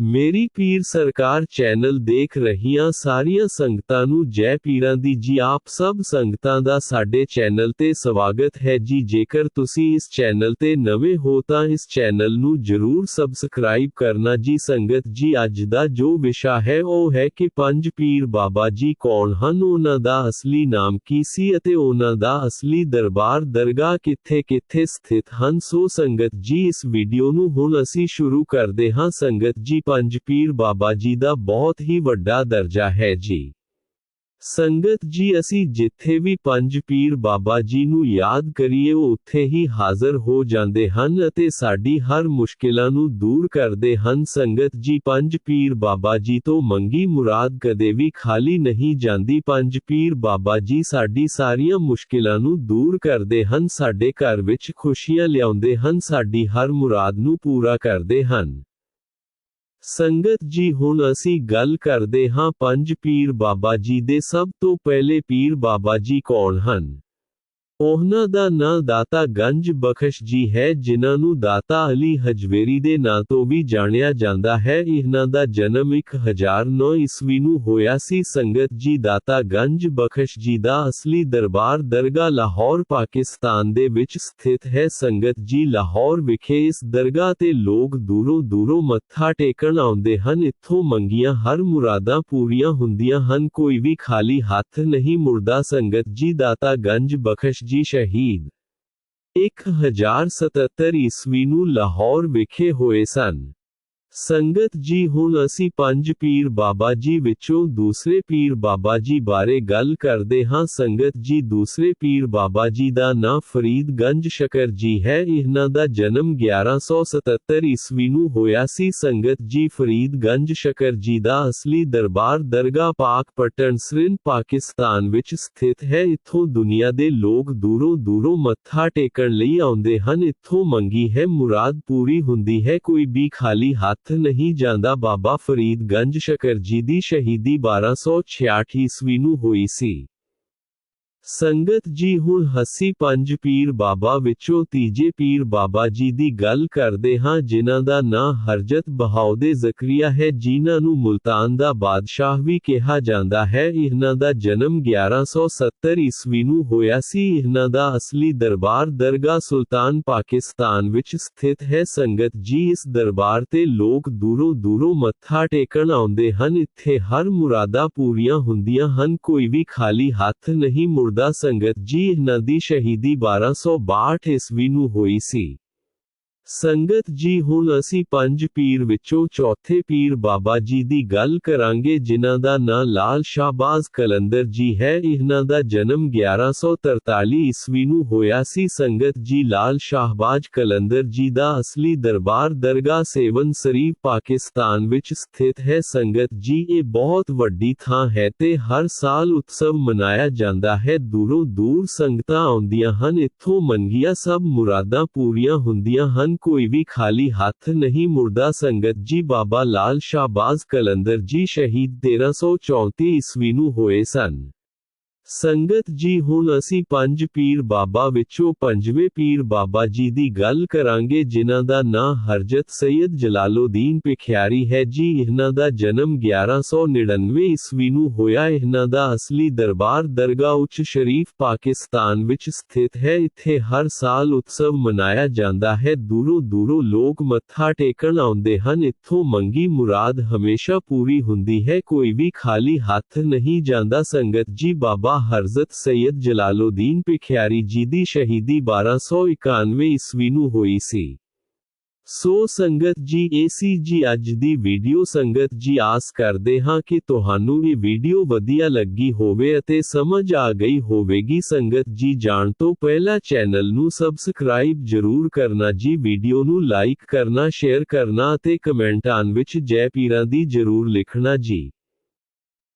ਮੇਰੀ ਪੀਰ ਸਰਕਾਰ ਚੈਨਲ ਦੇਖ ਰਹੀਆਂ ਸਾਰੀਆਂ ਸੰਗਤਾਂ ਨੂੰ ਜੈ ਪੀਰਾਂ ਦੀ ਜੀ ਆਪ ਸਭ ਸੰਗਤਾਂ ਦਾ ਸਾਡੇ ਚੈਨਲ ਤੇ ਸਵਾਗਤ ਹੈ ਜੀ ਜੇਕਰ ਤੁਸੀਂ ਇਸ ਚੈਨਲ ਤੇ ਨਵੇਂ ਹੋ ਤਾਂ ਇਸ ਚੈਨਲ ਨੂੰ ਜਰੂਰ ਸਬਸਕ੍ਰਾਈਬ ਕਰਨਾ ਜੀ ਸੰਗਤ ਜੀ ਅੱਜ ਦਾ ਜੋ ਵਿਸ਼ਾ ਹੈ ਉਹ ਹੈ ਕਿ ਪੰਜ ਪੀਰ ਬਾਬਾ ਜੀ ਕੌਣ ਹਨ ਉਹਨਾਂ ਦਾ ਅਸਲੀ ਨਾਮ ਕੀ ਸੀ ਅਤੇ ਉਹਨਾਂ ਦਾ ਅਸਲੀ ਦਰਬਾਰ ਦਰਗਾਹ ਕਿੱਥੇ ਕਿੱਥੇ ਸਥਿਤ ਹਨ ਸੋ ਸੰਗਤ ਜੀ ਇਸ ਵੀਡੀਓ ਨੂੰ ਹੁਣ ਅਸੀਂ ਸ਼ੁਰੂ ਕਰਦੇ ਹਾਂ ਸੰਗਤ ਜੀ ਪੰਜ ਪੀਰ ਬਾਬਾ ਜੀ ਦਾ ਬਹੁਤ ਹੀ ਵੱਡਾ ਦਰਜਾ ਹੈ ਜੀ ਸੰਗਤ ਜੀ ਅਸੀਂ ਜਿੱਥੇ ਵੀ ਪੰਜ ਪੀਰ ਬਾਬਾ ਜੀ ਨੂੰ ਯਾਦ ਕਰੀਏ ਉਹ ਉੱਥੇ ਹੀ ਹਾਜ਼ਰ ਹੋ ਜਾਂਦੇ ਹਨ ਅਤੇ ਸਾਡੀ ਹਰ ਮੁਸ਼ਕਿਲਾਂ ਨੂੰ ਦੂਰ ਕਰਦੇ ਹਨ ਸੰਗਤ ਜੀ ਪੰਜ ਪੀਰ ਬਾਬਾ ਜੀ ਤੋਂ ਮੰਗੀ ਮੁਰਾਦ ਕਦੇ ਵੀ ਖਾਲੀ ਨਹੀਂ ਜਾਂਦੀ ਪੰਜ ਪੀਰ ਬਾਬਾ ਜੀ ਸਾਡੀ ਸਾਰੀਆਂ ਮੁਸ਼ਕਿਲਾਂ ਨੂੰ ਦੂਰ ਕਰਦੇ ਹਨ ਸਾਡੇ ਘਰ ਵਿੱਚ ਖੁਸ਼ੀਆਂ ਲਿਆਉਂਦੇ ਹਨ ਸਾਡੀ ਹਰ ਮੁਰਾਦ ਨੂੰ ਪੂਰਾ ਕਰਦੇ ਹਨ ਸੰਗਤ ਜੀ ਹੁਣ ਅਸੀਂ ਗੱਲ ਕਰਦੇ ਹਾਂ ਪੰਜ ਪੀਰ ਬਾਬਾ ਜੀ ਦੇ ਸਭ ਤੋਂ ਪਹਿਲੇ ਪੀਰ ਬਾਬਾ ਜੀ ਕੌਣ ਹਨ ਉਹਨਾਂ ਦਾ ਨਾਂ ਦਾਤਾ ਗੰਜ ਬਖਸ਼ ਜੀ ਹੈ ਜਿਨ੍ਹਾਂ ਨੂੰ ਦਾਤਾ ਅਲੀ ਹਜਵੇਰੀ ਦੇ ਨਾਂ ਤੋਂ ਵੀ ਜਾਣਿਆ ਜਾਂਦਾ ਹੈ ਇਹਨਾਂ ਦਾ ਜਨਮ 1009 ਈਸਵੀ ਨੂੰ ਹੋਇਆ ਸੀ ਸੰਗਤ ਜੀ ਦਾਤਾ ਗੰਜ ਬਖਸ਼ ਜੀ ਦਾ ਅਸਲੀ ਦਰਬਾਰ ਦਰਗਾਹ ਲਾਹੌਰ ਪਾਕਿਸਤਾਨ ਦੇ ਵਿੱਚ ਸਥਿਤ ਹੈ ਸੰਗਤ ਜੀ ਲਾਹੌਰ ਵਿਖੇ ਇਸ ਦਰਗਾਹ ਤੇ ਲੋਕ ਦੂਰੋਂ ਦੂਰੋਂ ਮੱਥਾ ਟੇਕਣ ਆਉਂਦੇ ਹਨ ਇੱਥੋਂ ਮੰਗੀਆਂ ਹਰ ਮੁਰਾਦਾਂ ਪੂਰੀਆਂ ਹੁੰਦੀਆਂ ਹਨ ਕੋਈ ਵੀ ਖਾਲੀ ਹੱਥ ਨਹੀਂ ਮੁੜਦਾ ਸੰਗਤ ਜੀ ਦਾਤਾ ਗੰਜ ਬਖਸ਼ ਜੀ ਸ਼ਹੀਦ 1077 ਈਸਵੀ ਨੂੰ ਲਾਹੌਰ ਵਿਖੇ ਹੋਏ ਸਨ ਸੰਗਤ ਜੀ ਹੁਣ ਅਸੀਂ ਪੰਜ ਪੀਰ ਬਾਬਾ ਜੀ ਵਿੱਚੋਂ ਦੂਸਰੇ ਪੀਰ ਬਾਬਾ ਜੀ ਬਾਰੇ ਗੱਲ ਕਰਦੇ ਹਾਂ ਸੰਗਤ ਜੀ ਦੂਸਰੇ ਪੀਰ ਬਾਬਾ ਜੀ ਦਾ ਨਾਂ ਫਰੀਦ ਗੰਜ ਸ਼ਕਰ ਜੀ ਹੈ ਇਹਨਾਂ ਦਾ ਜਨਮ 1177 ਈਸਵੀ ਨੂੰ ਹੋਇਆ ਸੀ ਸੰਗਤ ਜੀ ਫਰੀਦ ਗੰਜ ਸ਼ਕਰ ਜੀ ਦਾ ਅਸਲੀ ਦਰਬਾਰ ਦਰਗਾਹ ਪਾਕ ਪਟਨ ਸਰਿੰਦ ਪਾਕਿਸਤਾਨ ਵਿੱਚ ਸਥਿਤ ਹੈ ਇੱਥੋਂ ਦੁਨੀਆ ਦੇ ਲੋਕ ਦੂਰੋਂ ਦੂਰੋਂ ਮੱਥਾ ਟੇਕਣ ਲਈ ਆਉਂਦੇ ਹਨ ਇੱਥੋਂ ਮੰਗੀ ਹੈ ਮੁਰਾਦ ਪੂਰੀ ਹੁੰਦੀ ਹੈ ਕੋਈ ਵੀ ਖਾਲੀ ਹੱਥ ਹੱਥ ਨਹੀਂ ਜਾਂਦਾ ਬਾਬਾ ਫਰੀਦ ਗੰਜ ਸ਼ਕਰ ਜੀ ਦੀ ਸ਼ਹੀਦੀ 1266 ਈਸਵੀ ਨੂੰ ਹੋਈ ਸੀ ਸੰਗਤ ਜੀ ਹੁਣ ਹੱਸੀ ਪੰਜ ਪੀਰ ਬਾਬਾ ਵਿੱਚੋਂ ਤੀਜੇ ਪੀਰ ਬਾਬਾ ਜੀ ਦੀ ਗੱਲ ਕਰਦੇ ਹਾਂ ਜਿਨ੍ਹਾਂ ਦਾ ਨਾਂ ਹਰਜਤ ਬਹਾਉਦੇ ਜ਼ਕਰੀਆ ਹੈ ਜਿਨ੍ਹਾਂ ਨੂੰ ਮੁਲਤਾਨ ਦਾ ਬਾਦਸ਼ਾਹ ਵੀ ਕਿਹਾ ਜਾਂਦਾ ਹੈ ਇਹਨਾਂ ਦਾ ਜਨਮ 1170 ਈਸਵੀ ਨੂੰ ਹੋਇਆ ਸੀ ਇਹਨਾਂ ਦਾ ਅਸਲੀ ਦਰਬਾਰ ਦਰਗਾਹ ਸੁਲਤਾਨ ਪਾਕਿਸਤਾਨ ਵਿੱਚ ਸਥਿਤ ਹੈ ਸੰਗਤ ਜੀ ਇਸ ਦਰਬਾਰ ਤੇ ਲੋਕ ਦੂਰੋਂ ਦੂਰੋਂ ਮੱਥਾ ਟੇਕਣ ਆਉਂਦੇ ਹਨ ਇੱਥੇ ਹਰ ਮੁਰਾਦਾ ਪੂਰੀਆਂ ਹੁੰਦੀਆਂ ਹਨ ਕੋਈ ਵੀ ਖਾਲੀ ਹੱਥ ਨਹੀਂ ਮੁੜਦਾ ਸੰਗਤ ਜੀ ਇਹਨਾਂ ਦੀ ਸ਼ਹੀਦੀ 1262 ਈਸਵੀ ਨੂੰ ਹੋਈ ਸੀ ਸੰਗਤ ਜੀ ਹੁਣ ਅਸੀਂ ਪੰਜ ਪੀਰ ਵਿੱਚੋਂ ਚੌਥੇ ਪੀਰ ਬਾਬਾ ਜੀ ਦੀ ਗੱਲ ਕਰਾਂਗੇ ਜਿਨ੍ਹਾਂ ਦਾ ਨਾਂ ਲਾਲ ਸ਼ਾਹਬਾਜ਼ ਕਲੰਦਰ ਜੀ ਹੈ ਇਹਨਾਂ ਦਾ ਜਨਮ 1143 ਈਸਵੀ ਨੂੰ ਹੋਇਆ ਸੀ ਸੰਗਤ ਜੀ ਲਾਲ ਸ਼ਾਹਬਾਜ਼ ਕਲੰਦਰ ਜੀ ਦਾ ਅਸਲੀ ਦਰਬਾਰ ਦਰਗਾਹ ਸੇਵਨ ਸ਼ਰੀਫ ਪਾਕਿਸਤਾਨ ਵਿੱਚ ਸਥਿਤ ਹੈ ਸੰਗਤ ਜੀ ਇਹ ਬਹੁਤ ਵੱਡੀ ਥਾਂ ਹੈ ਤੇ ਹਰ ਸਾਲ ਉਤਸਵ ਮਨਾਇਆ ਜਾਂਦਾ ਹੈ ਦੂਰੋਂ ਦੂਰ ਸੰਗਤਾਂ ਆਉਂਦੀਆਂ ਹਨ ਇੱਥੋਂ ਮੰਗੀਆਂ ਸਭ ਮੁਰਾਦਾਂ ਪੂਰੀਆਂ ਹੁੰਦੀਆਂ ਹਨ मन कोई भी खाली हाथ नहीं, मुर्दा संगत जी बाबा लाल शाहबाज कलंदर जी शहीद तेरह सौ चौंती ईस्वी नए सन। ਸੰਗਤ ਜੀ ਹੁਣ ਅਸੀਂ ਪੰਜ ਪੀਰ ਬਾਬਾ ਵਿੱਚੋਂ ਪੰਜਵੇਂ ਪੀਰ ਬਾਬਾ ਜੀ ਦੀ ਗੱਲ ਕਰਾਂਗੇ ਜਿਨ੍ਹਾਂ ਦਾ ਨਾਂ ਹਰਜਤ ਸੈਯਦ ਜਲਾਲਉਦੀਨ ਪਿਖਿਆਰੀ ਹੈ ਜੀ ਇਹਨਾਂ ਦਾ ਜਨਮ 1199 ਈਸਵੀ ਨੂੰ ਹੋਇਆ ਇਹਨਾਂ ਦਾ ਅਸਲੀ ਦਰਬਾਰ ਦਰਗਾਹ ਉੱਚ ਸ਼ਰੀਫ ਪਾਕਿਸਤਾਨ ਵਿੱਚ ਸਥਿਤ ਹੈ ਇੱਥੇ ਹਰ ਸਾਲ ਉਤਸਵ ਮਨਾਇਆ ਜਾਂਦਾ ਹੈ ਦੂਰੋਂ ਦੂਰੋਂ ਲੋਕ ਮੱਥਾ ਟੇਕਣ ਆਉਂਦੇ ਹਨ ਇੱਥੋਂ ਮੰਗੀ ਮੁਰਾਦ ਹਮੇਸ਼ਾ ਪੂਰੀ ਹੁੰਦੀ ਹੈ ਕੋਈ ਵੀ ਖਾਲੀ ਹੱਥ ਨਹੀਂ ਜਾਂਦਾ ਸੰਗਤ ਜੀ ਬਾਬਾ ਹਰਜ਼ਤ ਸੈਯਦ ਜਲਾਲਉਦੀਨ ਪਿਖਿਆਰੀ ਜੀ ਦੀ ਸ਼ਹੀਦੀ 1291 ਈਸਵੀ ਨੂੰ ਹੋਈ ਸੀ ਸੋ ਸੰਗਤ ਜੀ ਏਸੀ ਜੀ ਅੱਜ ਦੀ ਵੀਡੀਓ ਸੰਗਤ ਜੀ ਆਸ ਕਰਦੇ ਹਾਂ ਕਿ ਤੁਹਾਨੂੰ ਇਹ ਵੀਡੀਓ ਵਧੀਆ ਲੱਗੀ ਹੋਵੇ ਅਤੇ ਸਮਝ ਆ ਗਈ ਹੋਵੇਗੀ ਸੰਗਤ ਜੀ ਜਾਣ ਤੋਂ ਪਹਿਲਾਂ ਚੈਨਲ ਨੂੰ ਸਬਸਕ੍ਰਾਈਬ ਜ਼ਰੂਰ ਕਰਨਾ ਜੀ ਵੀਡੀਓ ਨੂੰ ਲਾਈਕ ਕਰਨਾ ਸ਼ੇਅਰ ਕਰਨਾ ਅਤੇ ਕਮੈਂਟਾਂ ਵਿੱਚ ਜੈ ਪੀਰਾਂ ਦੀ ਜ਼ਰੂਰ ਲਿਖਣਾ ਜੀ